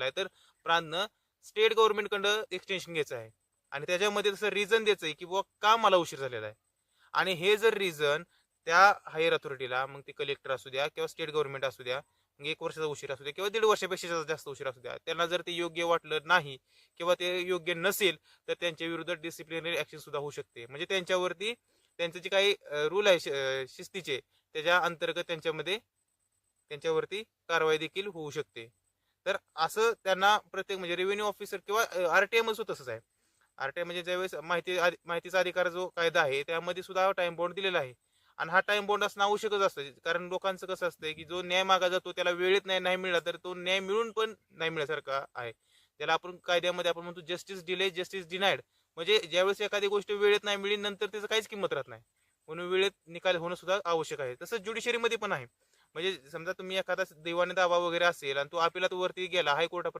आहे तर प्रांतनं state गव्हर्नमेंटकडं extension घ्यायचं आहे. आणि त्याच्यामध्ये तसं रिझन द्यायचं आहे की बुवा का मला उशीर झालेला आहे? आणि हे जर रिझन त्या हायर अथॉरिटीला मग ते कलेक्टर असू द्या किंवा स्टेट गव्हर्नमेंट असू द्या मग एक वर्षाचा उशीर असू द्या किंवा दीड वर्षापेक्षा जास्त उशीर असू द्या त्यांना जर ते योग्य वाटलं नाही किंवा ते योग्य नसेल तर त्यांच्या विरुद्ध डिसिप्लिनरी ऍक्शन सुद्धा होऊ शकते. म्हणजे त्यांच्यावरती त्यांचे जे काही रूल आहे शिस्तीचे त्याच्या अंतर्गत त्यांच्यामध्ये त्यांच्यावरती कारवाई देखील होऊ शकते. तर असं त्यांना प्रत्येक म्हणजे रेव्हेन्यू ऑफिसर किंवा आरटीआयमध्ये सुद्धा तसंच आहे. आरटीआय म्हणजे ज्यावेळेस माहिती माहितीचा अधिकार जो कायदा आहे त्यामध्ये सुद्धा टाइम बॉन्ड दिलेला आहे. आणि हा टाइम बॉन्ड असणं आवश्यकच असतं. कारण लोकांचं कसं असतं की जो न्याय मागा जातो त्याला वेळेत नाही नाही मिळाला तर तो न्याय मिळून पण नाही मिळासारखा आहे. त्याला आपण कायद्यामध्ये आपण म्हणतो जस्टिस डिले जस्टिस डिनाईड म्हणजे ज्यावेळेस एखादी गोष्ट वेळेत नाही मिळेल नंतर त्याचं काहीच किंमत राहत नाही. म्हणून वेळेत निकाल होणं सुद्धा आवश्यक आहे. तसंच ज्युडिशरीमध्ये पण आहे. म्हणजे समजा तुम्ही एखादा दिवाणी दावा वगैरे असेल आणि तो अपिलात वरती गेला हायकोर्टापर्यंत